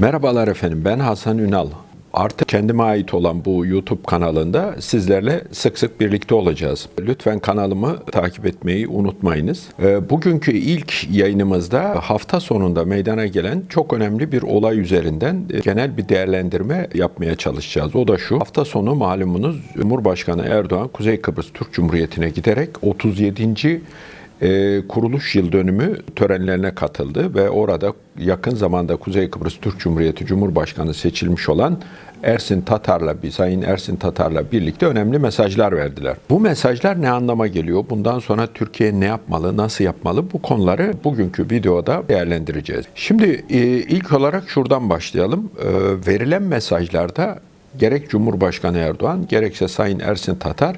Merhabalar efendim, ben Hasan Ünal. Artık kendime ait olan bu YouTube kanalında sizlerle sık sık birlikte olacağız. Lütfen kanalımı takip etmeyi unutmayınız. Ee, Bugünkü ilk yayınımızda hafta sonunda meydana gelen çok önemli bir olay üzerinden e, genel bir değerlendirme yapmaya çalışacağız. O da şu, hafta sonu malumunuz Cumhurbaşkanı Erdoğan Kuzey Kıbrıs Türk Cumhuriyeti'ne giderek 37 e, kuruluş yıl dönümü törenlerine katıldı ve orada yakın zamanda Kuzey Kıbrıs Türk Cumhuriyeti Cumhurbaşkanı seçilmiş olan Ersin Tatar'la Sayın Ersin Tatar'la birlikte önemli mesajlar verdiler. Bu mesajlar ne anlama geliyor? Bundan sonra Türkiye ne yapmalı, nasıl yapmalı? Bu konuları bugünkü videoda değerlendireceğiz. Şimdi e, ilk olarak şuradan başlayalım. E, verilen mesajlarda gerek Cumhurbaşkanı Erdoğan gerekse Sayın Ersin Tatar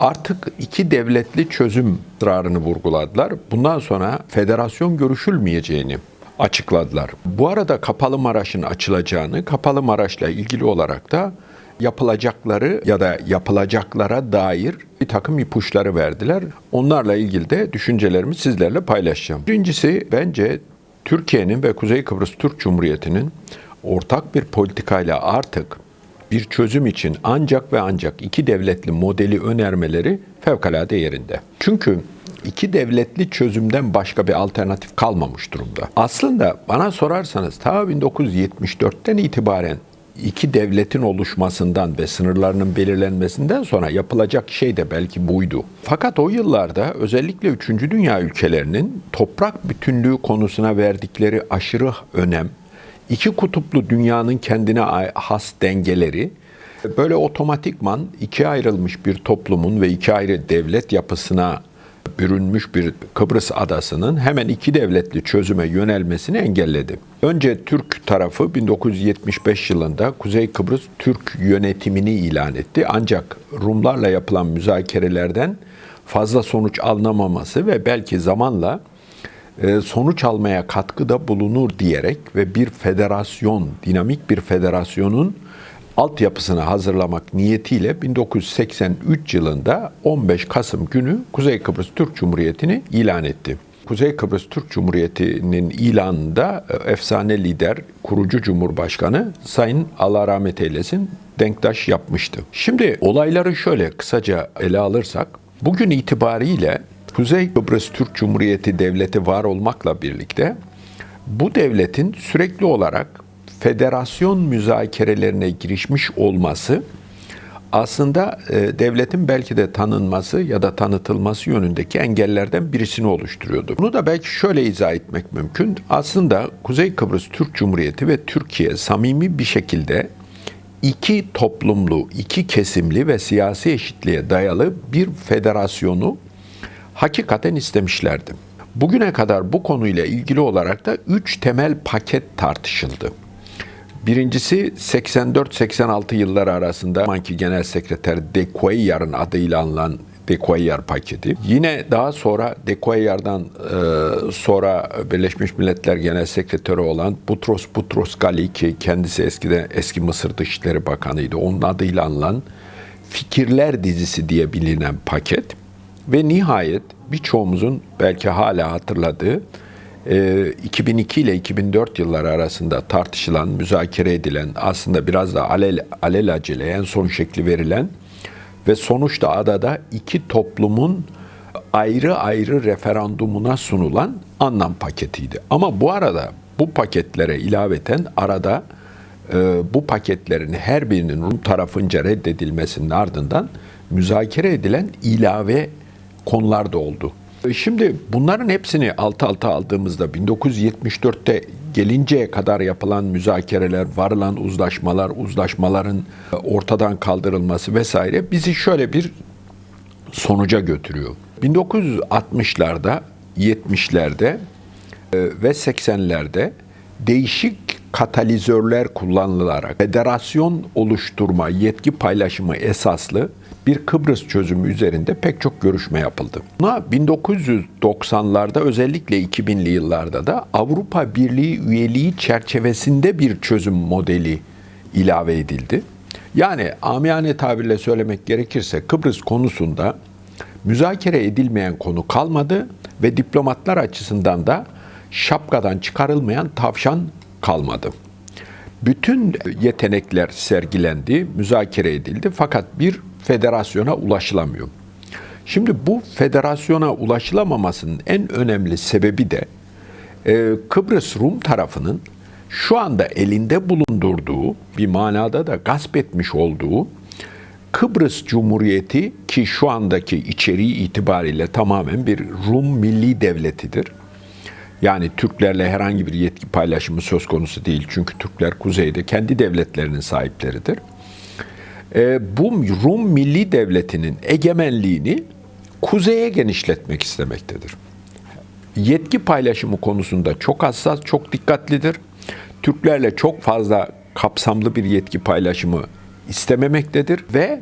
artık iki devletli çözüm ısrarını vurguladılar. Bundan sonra federasyon görüşülmeyeceğini açıkladılar. Bu arada Kapalı Maraş'ın açılacağını, Kapalı Maraş'la ilgili olarak da yapılacakları ya da yapılacaklara dair bir takım ipuçları verdiler. Onlarla ilgili de düşüncelerimi sizlerle paylaşacağım. Birincisi bence Türkiye'nin ve Kuzey Kıbrıs Türk Cumhuriyeti'nin ortak bir politikayla artık bir çözüm için ancak ve ancak iki devletli modeli önermeleri fevkalade yerinde. Çünkü iki devletli çözümden başka bir alternatif kalmamış durumda. Aslında bana sorarsanız ta 1974'ten itibaren iki devletin oluşmasından ve sınırlarının belirlenmesinden sonra yapılacak şey de belki buydu. Fakat o yıllarda özellikle 3. Dünya ülkelerinin toprak bütünlüğü konusuna verdikleri aşırı önem, iki kutuplu dünyanın kendine has dengeleri, böyle otomatikman ikiye ayrılmış bir toplumun ve iki ayrı devlet yapısına bürünmüş bir Kıbrıs adasının hemen iki devletli çözüme yönelmesini engelledi. Önce Türk tarafı 1975 yılında Kuzey Kıbrıs Türk yönetimini ilan etti. Ancak Rumlarla yapılan müzakerelerden fazla sonuç alınamaması ve belki zamanla sonuç almaya katkıda bulunur diyerek ve bir federasyon, dinamik bir federasyonun altyapısını hazırlamak niyetiyle 1983 yılında 15 Kasım günü Kuzey Kıbrıs Türk Cumhuriyeti'ni ilan etti. Kuzey Kıbrıs Türk Cumhuriyeti'nin ilanında e, efsane lider, kurucu cumhurbaşkanı Sayın Allah rahmet eylesin Denktaş yapmıştı. Şimdi olayları şöyle kısaca ele alırsak, bugün itibariyle Kuzey Kıbrıs Türk Cumhuriyeti Devleti var olmakla birlikte bu devletin sürekli olarak federasyon müzakerelerine girişmiş olması aslında e, devletin belki de tanınması ya da tanıtılması yönündeki engellerden birisini oluşturuyordu. Bunu da belki şöyle izah etmek mümkün. Aslında Kuzey Kıbrıs Türk Cumhuriyeti ve Türkiye samimi bir şekilde iki toplumlu, iki kesimli ve siyasi eşitliğe dayalı bir federasyonu hakikaten istemişlerdi. Bugüne kadar bu konuyla ilgili olarak da üç temel paket tartışıldı. Birincisi 84-86 yılları arasında Manki Genel Sekreter De Cuellar'ın adıyla anılan De Cuellar paketi. Yine daha sonra De Cuellar'dan e, sonra Birleşmiş Milletler Genel Sekreteri olan Butros Butros Ghali ki kendisi eskiden eski Mısır Dışişleri Bakanıydı. Onun adıyla anılan Fikirler dizisi diye bilinen paket. Ve nihayet birçoğumuzun belki hala hatırladığı 2002 ile 2004 yılları arasında tartışılan, müzakere edilen, aslında biraz da alel, alelacele en son şekli verilen ve sonuçta adada iki toplumun ayrı ayrı referandumuna sunulan anlam paketiydi. Ama bu arada bu paketlere ilaveten arada e, bu paketlerin her birinin Rum tarafınca reddedilmesinin ardından müzakere edilen ilave konular da oldu. Şimdi bunların hepsini alt alta aldığımızda 1974'te gelinceye kadar yapılan müzakereler, varılan uzlaşmalar, uzlaşmaların ortadan kaldırılması vesaire bizi şöyle bir sonuca götürüyor. 1960'larda, 70'lerde e, ve 80'lerde değişik katalizörler kullanılarak federasyon oluşturma, yetki paylaşımı esaslı bir Kıbrıs çözümü üzerinde pek çok görüşme yapıldı. Buna 1990'larda özellikle 2000'li yıllarda da Avrupa Birliği üyeliği çerçevesinde bir çözüm modeli ilave edildi. Yani amiyane tabirle söylemek gerekirse Kıbrıs konusunda müzakere edilmeyen konu kalmadı ve diplomatlar açısından da şapkadan çıkarılmayan tavşan kalmadı. Bütün yetenekler sergilendi, müzakere edildi fakat bir federasyona ulaşılamıyor. Şimdi bu federasyona ulaşılamamasının en önemli sebebi de e, Kıbrıs Rum tarafının şu anda elinde bulundurduğu bir manada da gasp etmiş olduğu Kıbrıs Cumhuriyeti ki şu andaki içeriği itibariyle tamamen bir Rum milli devletidir. Yani Türklerle herhangi bir yetki paylaşımı söz konusu değil. Çünkü Türkler kuzeyde kendi devletlerinin sahipleridir. E, bu Rum milli devletinin egemenliğini kuzeye genişletmek istemektedir. Yetki paylaşımı konusunda çok hassas, çok dikkatlidir. Türklerle çok fazla kapsamlı bir yetki paylaşımı istememektedir ve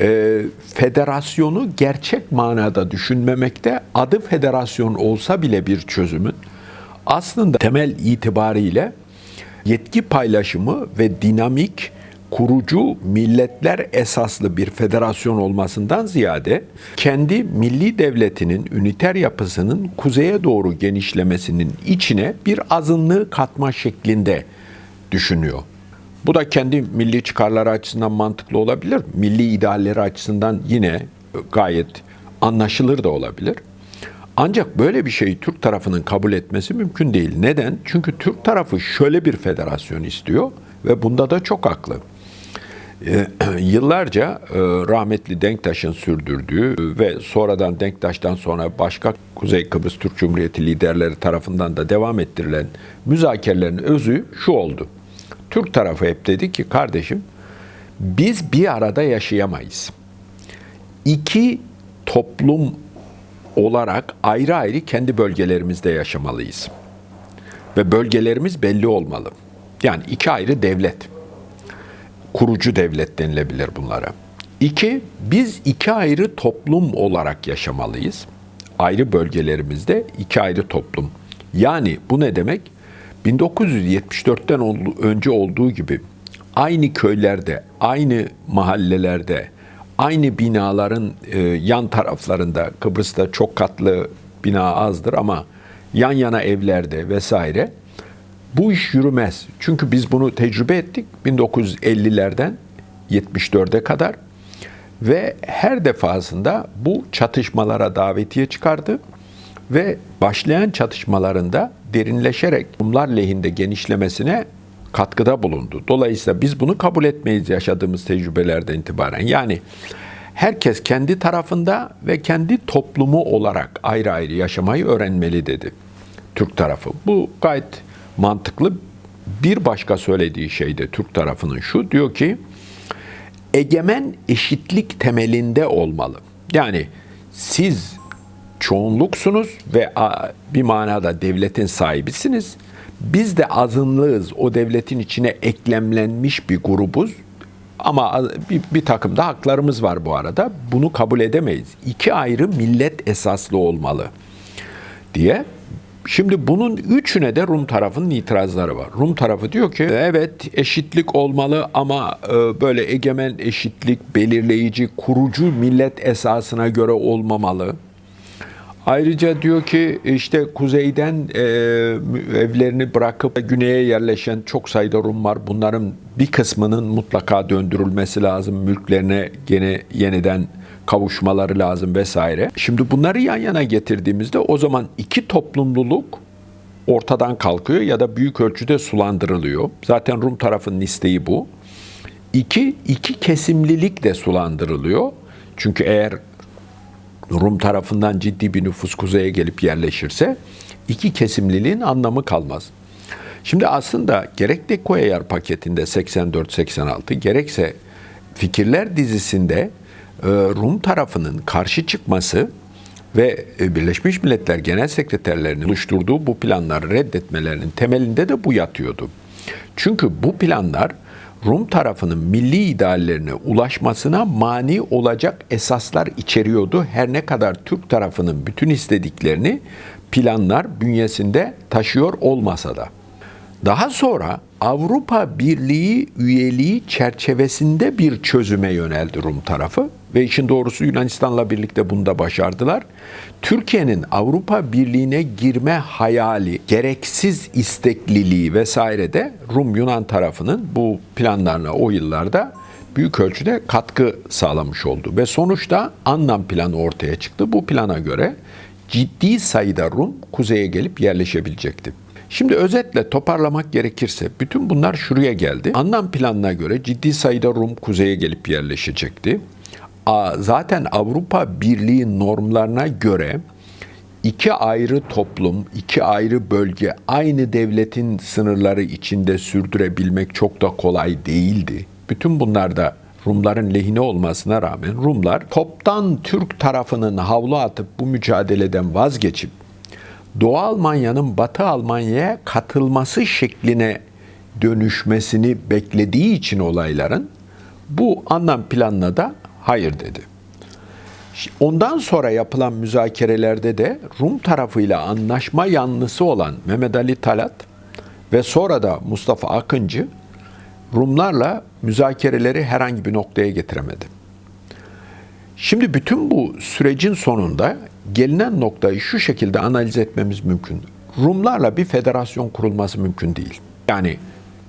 e, federasyonu gerçek manada düşünmemekte adı federasyon olsa bile bir çözümün aslında temel itibariyle yetki paylaşımı ve dinamik kurucu milletler esaslı bir federasyon olmasından ziyade kendi milli devletinin üniter yapısının kuzeye doğru genişlemesinin içine bir azınlığı katma şeklinde düşünüyor. Bu da kendi milli çıkarları açısından mantıklı olabilir. Milli idealleri açısından yine gayet anlaşılır da olabilir. Ancak böyle bir şeyi Türk tarafının kabul etmesi mümkün değil. Neden? Çünkü Türk tarafı şöyle bir federasyon istiyor ve bunda da çok haklı. Ee, yıllarca e, rahmetli Denktaş'ın sürdürdüğü ve sonradan Denktaş'tan sonra başka Kuzey Kıbrıs Türk Cumhuriyeti liderleri tarafından da devam ettirilen müzakerelerin özü şu oldu. Türk tarafı hep dedi ki kardeşim biz bir arada yaşayamayız. İki toplum olarak ayrı ayrı kendi bölgelerimizde yaşamalıyız. Ve bölgelerimiz belli olmalı. Yani iki ayrı devlet. Kurucu devlet denilebilir bunlara. İki, biz iki ayrı toplum olarak yaşamalıyız. Ayrı bölgelerimizde iki ayrı toplum. Yani bu ne demek? 1974'ten önce olduğu gibi aynı köylerde, aynı mahallelerde, aynı binaların e, yan taraflarında, Kıbrıs'ta çok katlı bina azdır ama yan yana evlerde vesaire bu iş yürümez. Çünkü biz bunu tecrübe ettik 1950'lerden 74'e kadar ve her defasında bu çatışmalara davetiye çıkardı ve başlayan çatışmalarında derinleşerek bunlar lehinde genişlemesine katkıda bulundu. Dolayısıyla biz bunu kabul etmeyiz yaşadığımız tecrübelerden itibaren. Yani herkes kendi tarafında ve kendi toplumu olarak ayrı ayrı yaşamayı öğrenmeli dedi Türk tarafı. Bu gayet mantıklı. Bir başka söylediği şey de Türk tarafının şu diyor ki egemen eşitlik temelinde olmalı. Yani siz çoğunluksunuz ve bir manada devletin sahibisiniz. Biz de azınlığız. O devletin içine eklemlenmiş bir grubuz. Ama bir, bir takım da haklarımız var bu arada. Bunu kabul edemeyiz. İki ayrı millet esaslı olmalı diye. Şimdi bunun üçüne de Rum tarafının itirazları var. Rum tarafı diyor ki evet eşitlik olmalı ama e, böyle egemen eşitlik belirleyici kurucu millet esasına göre olmamalı. Ayrıca diyor ki işte kuzeyden e, evlerini bırakıp güneye yerleşen çok sayıda Rum var. Bunların bir kısmının mutlaka döndürülmesi lazım. Mülklerine gene yeniden kavuşmaları lazım vesaire. Şimdi bunları yan yana getirdiğimizde o zaman iki toplumluluk ortadan kalkıyor ya da büyük ölçüde sulandırılıyor. Zaten Rum tarafının isteği bu. İki, iki kesimlilik de sulandırılıyor. Çünkü eğer Rum tarafından ciddi bir nüfus kuzeye gelip yerleşirse iki kesimliliğin anlamı kalmaz. Şimdi aslında gerek Dekoyar paketinde 84-86 gerekse Fikirler dizisinde Rum tarafının karşı çıkması ve e, Birleşmiş Milletler Genel Sekreterlerinin oluşturduğu bu planları reddetmelerinin temelinde de bu yatıyordu. Çünkü bu planlar Rum tarafının milli ideallerine ulaşmasına mani olacak esaslar içeriyordu. Her ne kadar Türk tarafının bütün istediklerini planlar bünyesinde taşıyor olmasa da. Daha sonra Avrupa Birliği üyeliği çerçevesinde bir çözüme yöneldi Rum tarafı ve işin doğrusu Yunanistan'la birlikte bunu da başardılar. Türkiye'nin Avrupa Birliği'ne girme hayali, gereksiz istekliliği vesaire de Rum Yunan tarafının bu planlarına o yıllarda büyük ölçüde katkı sağlamış oldu. Ve sonuçta Anlam planı ortaya çıktı. Bu plana göre ciddi sayıda Rum kuzeye gelip yerleşebilecekti. Şimdi özetle toparlamak gerekirse bütün bunlar şuraya geldi. Anlam planına göre ciddi sayıda Rum kuzeye gelip yerleşecekti. Zaten Avrupa Birliği normlarına göre iki ayrı toplum, iki ayrı bölge aynı devletin sınırları içinde sürdürebilmek çok da kolay değildi. Bütün bunlar da Rumların lehine olmasına rağmen Rumlar toptan Türk tarafının havlu atıp bu mücadeleden vazgeçip Doğu Almanya'nın Batı Almanya'ya katılması şekline dönüşmesini beklediği için olayların bu anlam planına da hayır dedi. Ondan sonra yapılan müzakerelerde de Rum tarafıyla anlaşma yanlısı olan Mehmet Ali Talat ve sonra da Mustafa Akıncı Rumlarla müzakereleri herhangi bir noktaya getiremedi. Şimdi bütün bu sürecin sonunda gelinen noktayı şu şekilde analiz etmemiz mümkün. Rumlarla bir federasyon kurulması mümkün değil. Yani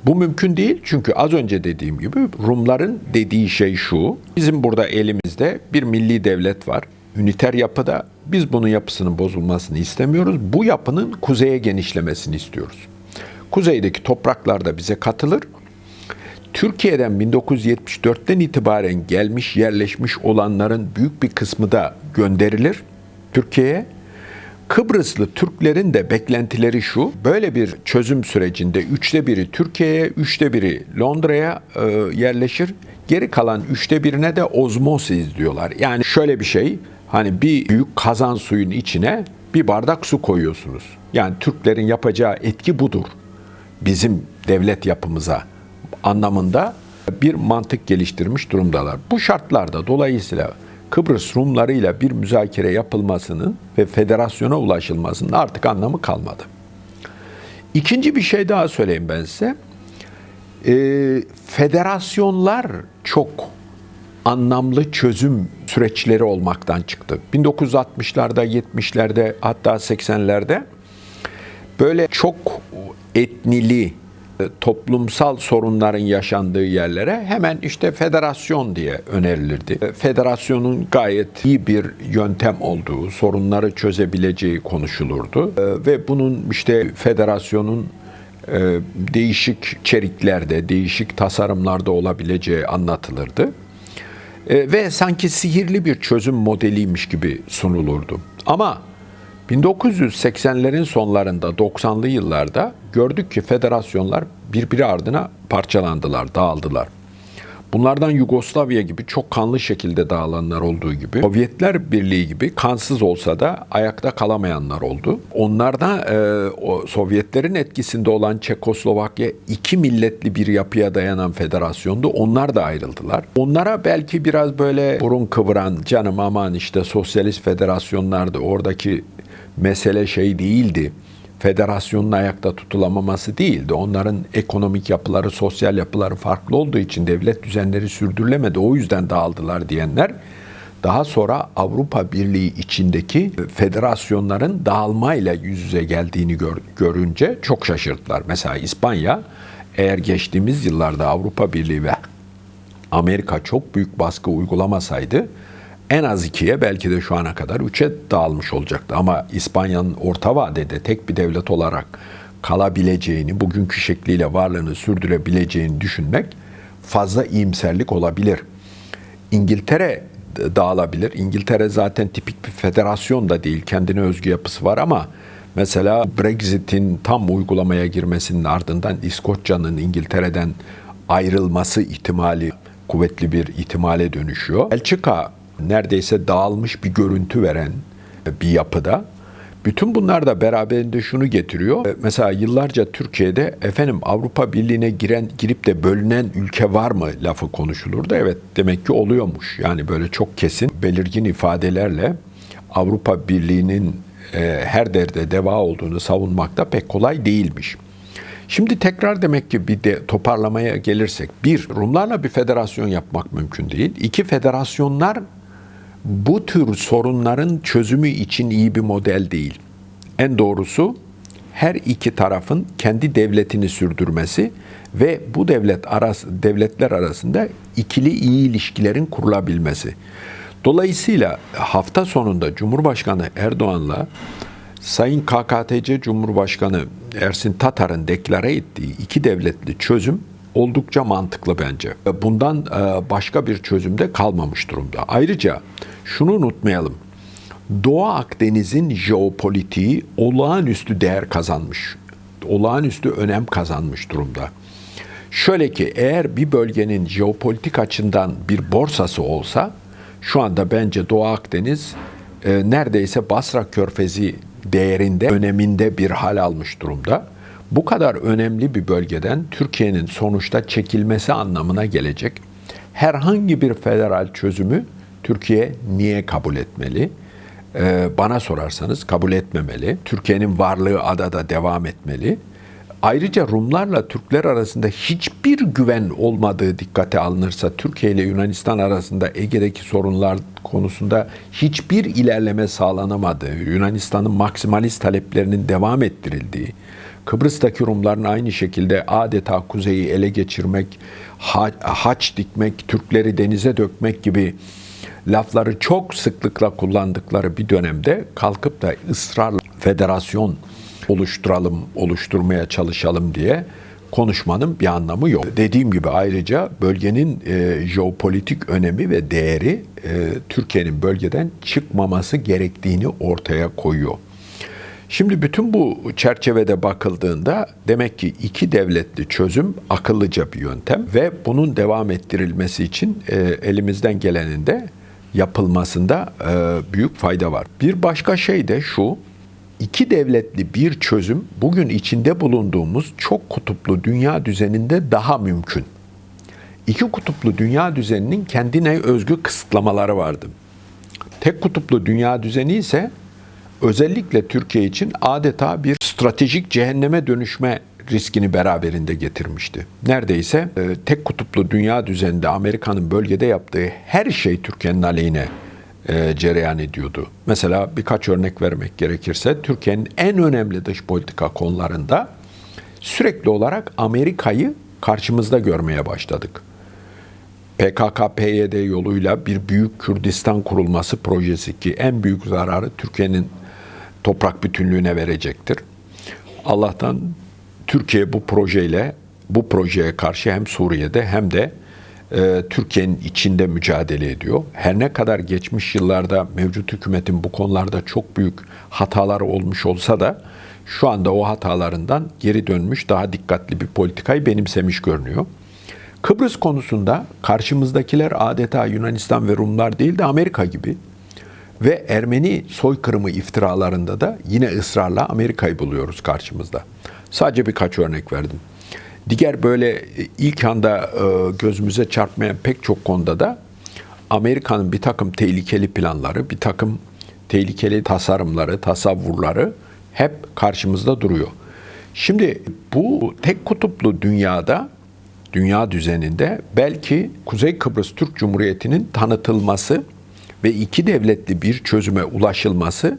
bu mümkün değil çünkü az önce dediğim gibi Rumların dediği şey şu. Bizim burada elimizde bir milli devlet var. Üniter yapıda biz bunun yapısının bozulmasını istemiyoruz. Bu yapının kuzeye genişlemesini istiyoruz. Kuzeydeki topraklar da bize katılır. Türkiye'den 1974'ten itibaren gelmiş, yerleşmiş olanların büyük bir kısmı da gönderilir Türkiye'ye. Kıbrıslı Türklerin de beklentileri şu, böyle bir çözüm sürecinde üçte biri Türkiye'ye, üçte biri Londra'ya e, yerleşir. Geri kalan üçte birine de ozmosis diyorlar. Yani şöyle bir şey, hani bir büyük kazan suyun içine bir bardak su koyuyorsunuz. Yani Türklerin yapacağı etki budur. Bizim devlet yapımıza anlamında bir mantık geliştirmiş durumdalar. Bu şartlarda dolayısıyla Kıbrıs Rumlarıyla bir müzakere yapılmasının ve federasyona ulaşılmasının artık anlamı kalmadı. İkinci bir şey daha söyleyeyim ben size. E, federasyonlar çok anlamlı çözüm süreçleri olmaktan çıktı. 1960'larda, 70'lerde hatta 80'lerde böyle çok etnili, toplumsal sorunların yaşandığı yerlere hemen işte federasyon diye önerilirdi. Federasyonun gayet iyi bir yöntem olduğu, sorunları çözebileceği konuşulurdu. Ee, ve bunun işte federasyonun e, değişik çeriklerde, değişik tasarımlarda olabileceği anlatılırdı. Ve sanki sihirli bir çözüm modeliymiş gibi sunulurdu. Ama 1980'lerin sonlarında 90'lı yıllarda gördük ki federasyonlar birbiri ardına parçalandılar, dağıldılar. Bunlardan Yugoslavya gibi çok kanlı şekilde dağılanlar olduğu gibi, Sovyetler Birliği gibi kansız olsa da ayakta kalamayanlar oldu. Onlarda e, o Sovyetlerin etkisinde olan Çekoslovakya iki milletli bir yapıya dayanan federasyondu. Onlar da ayrıldılar. Onlara belki biraz böyle burun kıvıran canım aman işte sosyalist federasyonlardı oradaki mesele şey değildi. Federasyonun ayakta tutulamaması değildi. Onların ekonomik yapıları, sosyal yapıları farklı olduğu için devlet düzenleri sürdürülemedi. O yüzden dağıldılar diyenler daha sonra Avrupa Birliği içindeki federasyonların dağılmayla yüz yüze geldiğini gör, görünce çok şaşırdılar. Mesela İspanya eğer geçtiğimiz yıllarda Avrupa Birliği ve Amerika çok büyük baskı uygulamasaydı en az ikiye belki de şu ana kadar üçe dağılmış olacaktı. Ama İspanya'nın orta vadede tek bir devlet olarak kalabileceğini, bugünkü şekliyle varlığını sürdürebileceğini düşünmek fazla iyimserlik olabilir. İngiltere dağılabilir. İngiltere zaten tipik bir federasyon da değil. Kendine özgü yapısı var ama mesela Brexit'in tam uygulamaya girmesinin ardından İskoçya'nın İngiltere'den ayrılması ihtimali kuvvetli bir ihtimale dönüşüyor. Belçika neredeyse dağılmış bir görüntü veren bir yapıda. Bütün bunlar da beraberinde şunu getiriyor. E, mesela yıllarca Türkiye'de efendim Avrupa Birliği'ne giren girip de bölünen ülke var mı lafı konuşulurdu. Evet demek ki oluyormuş. Yani böyle çok kesin belirgin ifadelerle Avrupa Birliği'nin e, her derde deva olduğunu savunmak da pek kolay değilmiş. Şimdi tekrar demek ki bir de toparlamaya gelirsek. Bir, Rumlarla bir federasyon yapmak mümkün değil. İki, federasyonlar bu tür sorunların çözümü için iyi bir model değil. En doğrusu her iki tarafın kendi devletini sürdürmesi ve bu devlet arası, devletler arasında ikili iyi ilişkilerin kurulabilmesi. Dolayısıyla hafta sonunda Cumhurbaşkanı Erdoğan'la Sayın KKTC Cumhurbaşkanı Ersin Tatar'ın deklare ettiği iki devletli çözüm oldukça mantıklı bence. Bundan e, başka bir çözüm de kalmamış durumda. Ayrıca şunu unutmayalım. Doğu Akdeniz'in jeopolitiği olağanüstü değer kazanmış. Olağanüstü önem kazanmış durumda. Şöyle ki eğer bir bölgenin jeopolitik açıdan bir borsası olsa şu anda bence Doğu Akdeniz e, neredeyse Basra Körfezi değerinde, öneminde bir hal almış durumda. Bu kadar önemli bir bölgeden Türkiye'nin sonuçta çekilmesi anlamına gelecek herhangi bir federal çözümü Türkiye niye kabul etmeli? Ee, bana sorarsanız kabul etmemeli. Türkiye'nin varlığı adada devam etmeli. Ayrıca Rumlarla Türkler arasında hiçbir güven olmadığı dikkate alınırsa Türkiye ile Yunanistan arasında Ege'deki sorunlar konusunda hiçbir ilerleme sağlanamadığı, Yunanistan'ın maksimalist taleplerinin devam ettirildiği, Kıbrıs'taki Rumların aynı şekilde adeta kuzeyi ele geçirmek, haç dikmek, Türkleri denize dökmek gibi lafları çok sıklıkla kullandıkları bir dönemde kalkıp da ısrarla federasyon oluşturalım, oluşturmaya çalışalım diye konuşmanın bir anlamı yok. Dediğim gibi ayrıca bölgenin e, jeopolitik önemi ve değeri e, Türkiye'nin bölgeden çıkmaması gerektiğini ortaya koyuyor. Şimdi bütün bu çerçevede bakıldığında demek ki iki devletli çözüm akıllıca bir yöntem ve bunun devam ettirilmesi için e, elimizden gelenin de yapılmasında e, büyük fayda var. Bir başka şey de şu, iki devletli bir çözüm bugün içinde bulunduğumuz çok kutuplu dünya düzeninde daha mümkün. İki kutuplu dünya düzeninin kendine özgü kısıtlamaları vardı. Tek kutuplu dünya düzeni ise özellikle Türkiye için adeta bir stratejik cehenneme dönüşme riskini beraberinde getirmişti. Neredeyse e, tek kutuplu dünya düzeninde Amerika'nın bölgede yaptığı her şey Türkiye'nin aleyhine e, cereyan ediyordu. Mesela birkaç örnek vermek gerekirse Türkiye'nin en önemli dış politika konularında sürekli olarak Amerika'yı karşımızda görmeye başladık. PKK-PYD yoluyla bir büyük Kürdistan kurulması projesi ki en büyük zararı Türkiye'nin toprak bütünlüğüne verecektir. Allah'tan Türkiye bu projeyle bu projeye karşı hem Suriye'de hem de e, Türkiye'nin içinde mücadele ediyor. Her ne kadar geçmiş yıllarda mevcut hükümetin bu konularda çok büyük hatalar olmuş olsa da şu anda o hatalarından geri dönmüş, daha dikkatli bir politikayı benimsemiş görünüyor. Kıbrıs konusunda karşımızdakiler adeta Yunanistan ve Rumlar değil de Amerika gibi. Ve Ermeni soykırımı iftiralarında da yine ısrarla Amerika'yı buluyoruz karşımızda. Sadece birkaç örnek verdim. Diğer böyle ilk anda e, gözümüze çarpmayan pek çok konuda da Amerika'nın bir takım tehlikeli planları, bir takım tehlikeli tasarımları, tasavvurları hep karşımızda duruyor. Şimdi bu tek kutuplu dünyada, dünya düzeninde belki Kuzey Kıbrıs Türk Cumhuriyeti'nin tanıtılması ve iki devletli bir çözüme ulaşılması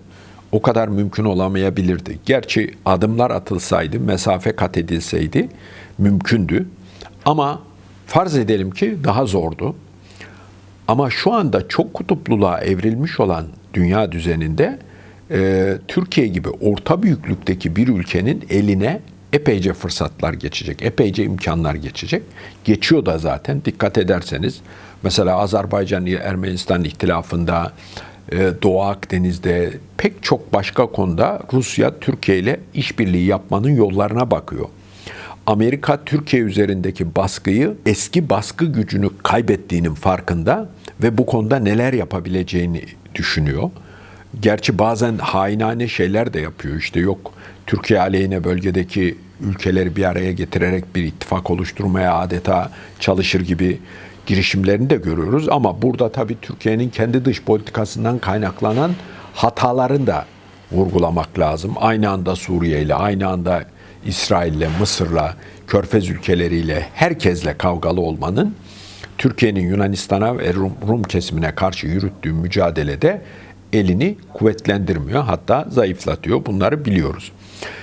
o kadar mümkün olamayabilirdi. Gerçi adımlar atılsaydı, mesafe kat edilseydi mümkündü. Ama farz edelim ki daha zordu. Ama şu anda çok kutupluluğa evrilmiş olan dünya düzeninde e, Türkiye gibi orta büyüklükteki bir ülkenin eline epeyce fırsatlar geçecek, epeyce imkanlar geçecek. Geçiyor da zaten dikkat ederseniz. Mesela Azerbaycan-Ermenistan ihtilafında, e, Doğu Akdeniz'de pek çok başka konuda Rusya Türkiye ile işbirliği yapmanın yollarına bakıyor. Amerika Türkiye üzerindeki baskıyı eski baskı gücünü kaybettiğinin farkında ve bu konuda neler yapabileceğini düşünüyor. Gerçi bazen hainane şeyler de yapıyor. İşte yok Türkiye aleyhine bölgedeki ülkeleri bir araya getirerek bir ittifak oluşturmaya adeta çalışır gibi girişimlerini de görüyoruz. Ama burada tabii Türkiye'nin kendi dış politikasından kaynaklanan hatalarını da vurgulamak lazım. Aynı anda Suriye ile, aynı anda İsrail'le, Mısır'la, Körfez ülkeleriyle, herkesle kavgalı olmanın Türkiye'nin Yunanistan'a ve Rum, Rum kesimine karşı yürüttüğü mücadelede elini kuvvetlendirmiyor hatta zayıflatıyor. Bunları biliyoruz.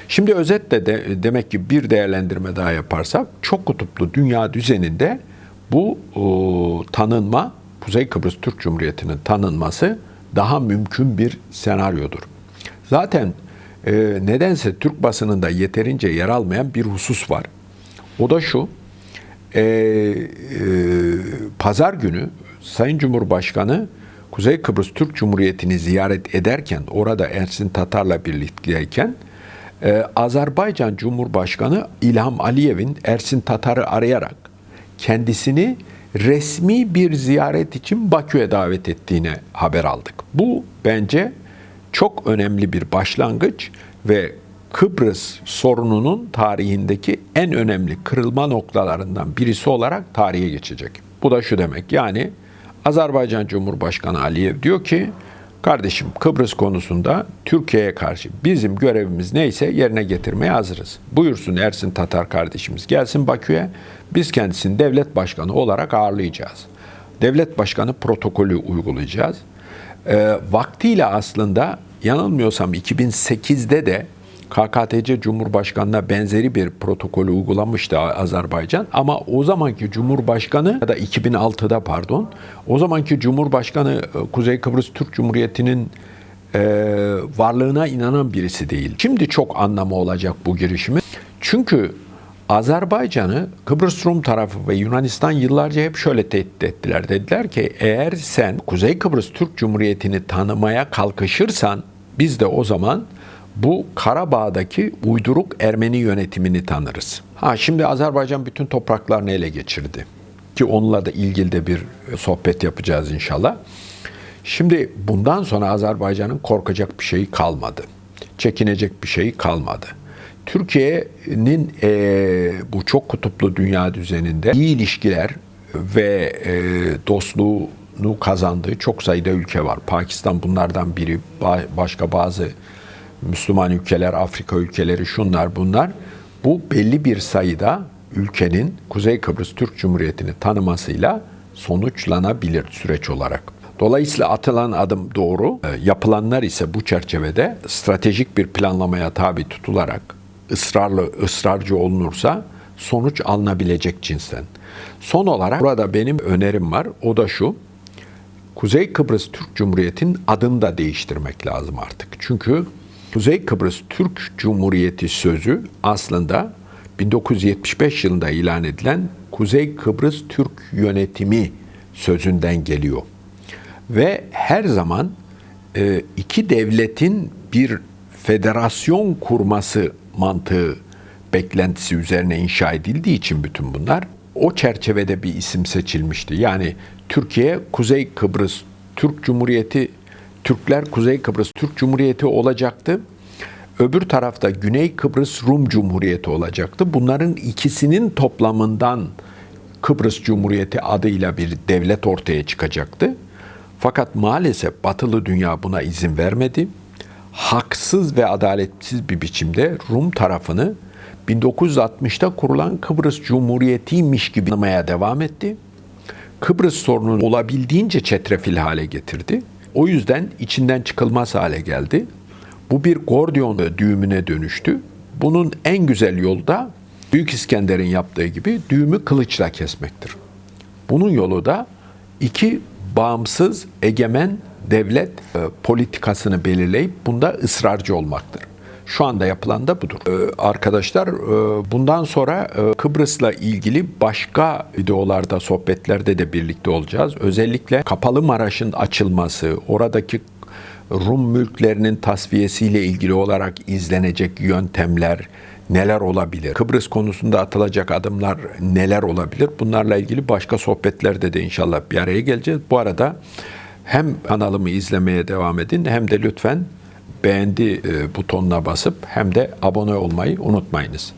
Şimdi özetle de demek ki bir değerlendirme daha yaparsak çok kutuplu dünya düzeninde bu o, tanınma Kuzey Kıbrıs Türk Cumhuriyeti'nin tanınması daha mümkün bir senaryodur. Zaten e, nedense Türk basınında yeterince yer almayan bir husus var. O da şu. E, e, Pazar günü Sayın Cumhurbaşkanı Kuzey Kıbrıs Türk Cumhuriyeti'ni ziyaret ederken, orada Ersin Tatar'la birlikteyken, e, Azerbaycan Cumhurbaşkanı İlham Aliyev'in Ersin Tatar'ı arayarak kendisini resmi bir ziyaret için Bakü'ye davet ettiğine haber aldık. Bu bence çok önemli bir başlangıç ve Kıbrıs sorununun tarihindeki en önemli kırılma noktalarından birisi olarak tarihe geçecek. Bu da şu demek yani Azerbaycan Cumhurbaşkanı Aliyev diyor ki kardeşim Kıbrıs konusunda Türkiye'ye karşı bizim görevimiz neyse yerine getirmeye hazırız. Buyursun Ersin Tatar kardeşimiz gelsin Bakü'ye biz kendisini devlet başkanı olarak ağırlayacağız. Devlet başkanı protokolü uygulayacağız. E, vaktiyle aslında yanılmıyorsam 2008'de de KKTC Cumhurbaşkanı'na benzeri bir protokolü uygulamıştı Azerbaycan. Ama o zamanki Cumhurbaşkanı ya da 2006'da pardon o zamanki Cumhurbaşkanı e, Kuzey Kıbrıs Türk Cumhuriyeti'nin e, varlığına inanan birisi değil. Şimdi çok anlamı olacak bu girişimi. Çünkü Azerbaycan'ı Kıbrıs Rum tarafı ve Yunanistan yıllarca hep şöyle tehdit ettiler. Dediler ki eğer sen Kuzey Kıbrıs Türk Cumhuriyeti'ni tanımaya kalkışırsan biz de o zaman bu Karabağ'daki uyduruk Ermeni yönetimini tanırız. Ha şimdi Azerbaycan bütün topraklarını ele geçirdi. Ki onunla da ilgili de bir sohbet yapacağız inşallah. Şimdi bundan sonra Azerbaycan'ın korkacak bir şeyi kalmadı. Çekinecek bir şeyi kalmadı. Türkiye'nin e, bu çok kutuplu dünya düzeninde iyi ilişkiler ve e, dostluğunu kazandığı çok sayıda ülke var. Pakistan bunlardan biri, başka bazı Müslüman ülkeler, Afrika ülkeleri, şunlar bunlar. Bu belli bir sayıda ülkenin Kuzey Kıbrıs Türk Cumhuriyeti'ni tanımasıyla sonuçlanabilir süreç olarak. Dolayısıyla atılan adım doğru, e, yapılanlar ise bu çerçevede stratejik bir planlamaya tabi tutularak ısrarlı, ısrarcı olunursa sonuç alınabilecek cinsten. Son olarak burada benim önerim var. O da şu. Kuzey Kıbrıs Türk Cumhuriyeti'nin adını da değiştirmek lazım artık. Çünkü Kuzey Kıbrıs Türk Cumhuriyeti sözü aslında 1975 yılında ilan edilen Kuzey Kıbrıs Türk Yönetimi sözünden geliyor. Ve her zaman e, iki devletin bir federasyon kurması mantığı beklentisi üzerine inşa edildiği için bütün bunlar o çerçevede bir isim seçilmişti. Yani Türkiye Kuzey Kıbrıs Türk Cumhuriyeti Türkler Kuzey Kıbrıs Türk Cumhuriyeti olacaktı. Öbür tarafta Güney Kıbrıs Rum Cumhuriyeti olacaktı. Bunların ikisinin toplamından Kıbrıs Cumhuriyeti adıyla bir devlet ortaya çıkacaktı. Fakat maalesef batılı dünya buna izin vermedi. Haksız ve adaletsiz bir biçimde Rum tarafını 1960'ta kurulan Kıbrıs Cumhuriyeti'ymiş gibi anlamaya devam etti. Kıbrıs sorununu olabildiğince çetrefil hale getirdi. O yüzden içinden çıkılmaz hale geldi. Bu bir Gordion düğümüne dönüştü. Bunun en güzel yolu da Büyük İskender'in yaptığı gibi düğümü kılıçla kesmektir. Bunun yolu da iki bağımsız, egemen devlet e, politikasını belirleyip bunda ısrarcı olmaktır. Şu anda yapılan da budur. Ee, arkadaşlar e, bundan sonra e, Kıbrıs'la ilgili başka videolarda, sohbetlerde de birlikte olacağız. Özellikle Kapalı Maraş'ın açılması, oradaki Rum mülklerinin tasfiyesiyle ilgili olarak izlenecek yöntemler neler olabilir? Kıbrıs konusunda atılacak adımlar neler olabilir? Bunlarla ilgili başka sohbetlerde de inşallah bir araya geleceğiz. Bu arada hem kanalımı izlemeye devam edin hem de lütfen beğendi e, butonuna basıp hem de abone olmayı unutmayınız.